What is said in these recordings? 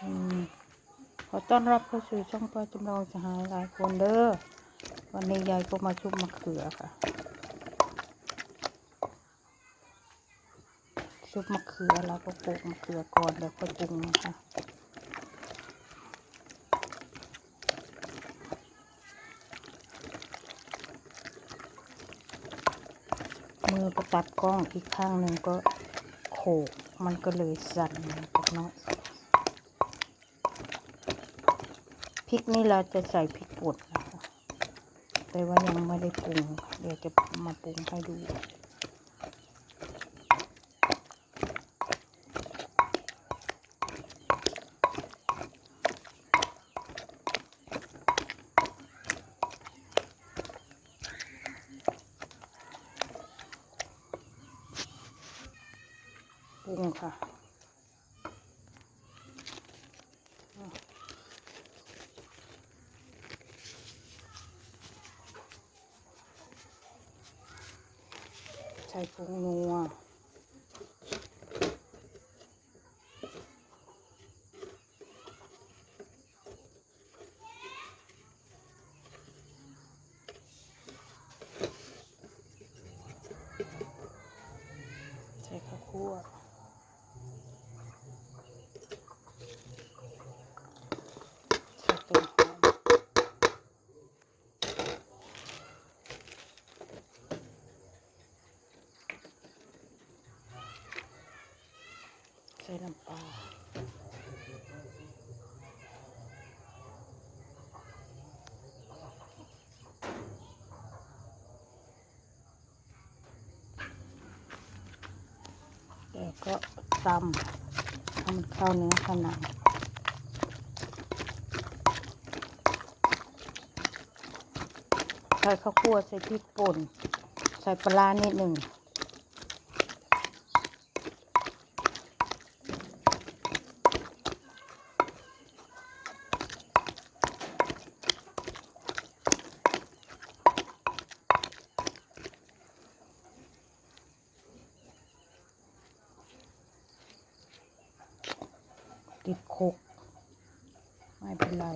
ขอต้อนรับเข้าสู่ช่องป้าจำลองสหายหลายคนเด้อ วันนี้ยายก็มาชุบมะเขือค่ะ ชุบมะเขือแล้วก็ปลูกมะเขือก่อนแล้วค่อยปรุงนะคะมือก็ตัดกล้องอีกข้างหนึ่งก็โขกมันก็เลยสั่นนะพวกน้อง พริกนี่เราจะใส่พริกป่นนะคะแต่ว่ายังไม่ได้ปรุง เดี๋ยวจะมาปรุงให้ดูปรุงค่ะ ใส่ผงนัว ใส่ข้าวคั่ว ใส่ต้นหอมใส่น้ำปลาแล้วก็ตำให้มันเข้าเนื้อข้าหนังใส่ข้าวคั่วใส่พริกป่น ใส่ปลานิดหนึ่ง ติดคุกไม่เป็นไร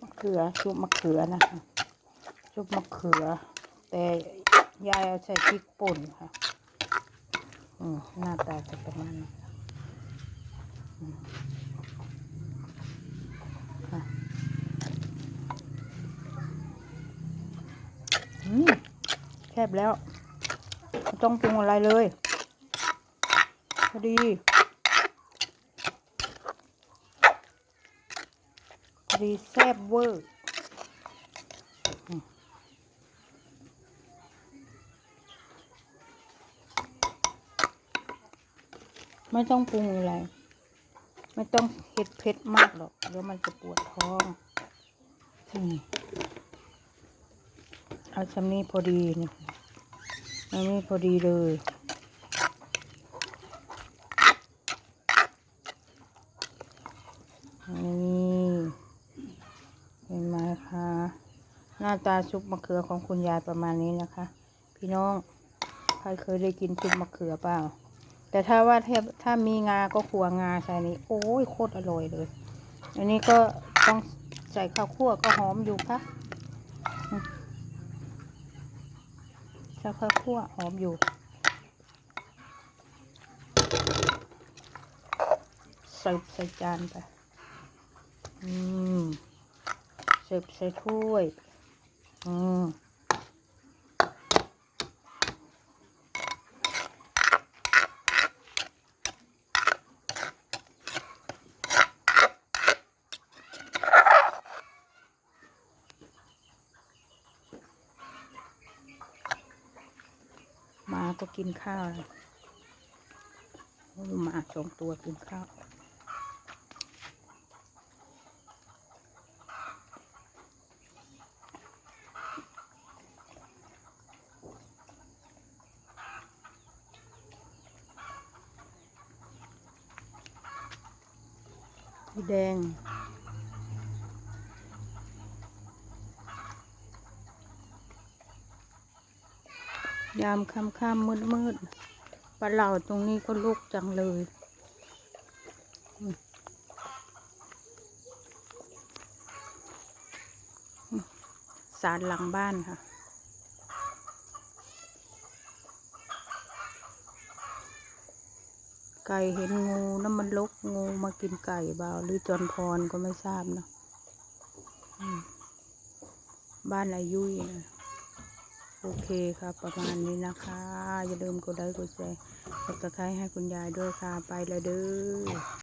มะเขือชุบมะเขือนะคะ ชุบมะเขือ แต่ยายเอาใส่พริกป่นค่ะอืมหน้าตาจะประมาณนี้อืมแคบแล้วไม่ต้องปรุงอะไรเลยพอดีพอดีแซ่บเวอร์ ไม่ต้องปรุงอะไร ไม่ต้องเผ็ดเผ็ดมากหรอกเดี๋ยวมันจะปวดท้องอืมเอาชำนี้พอดีนี่อันนี้พอดีเลยนี่เห็นไหมคะหน้าตาซุปมะเขือของคุณยายประมาณนี้นะคะ พี่น้อง ใครเคยได้กินซุปมะเขือเปล่า แต่ถ้าว่าถ้าถ้ามีงาก็ขัวงาใส่นี่โอ้ยโคตรอร่อยเลย อันนี้ก็ต้องใส่ข้าวคั่วก็หอมอยู่ค่ะใส่ข้าวคั่วหอมอยู่ เสิร์ฟใส่จานไป อืม เสิร์ฟใส่ถ้วย อืม มาก็กินข้าวดูมาสองตัวกินข้าวแดง ยามค่ำค่ำมืดมืดๆปลาเหล่าตรงนี้ก็ลุกจังเลยสารหลังบ้านค่ะไก่เห็นงูน้ำมันลกงูมากินไก่เบาหรือจอนพรก็ไม่ทราบเนะบ้านอายุยนะ โอเคค่ะประมาณนี้นะคะ อย่าลืมกดไลค์กดแชร์กดตะไคร้ให้คุณยายด้วยค่ะ ไปเลยเด้อ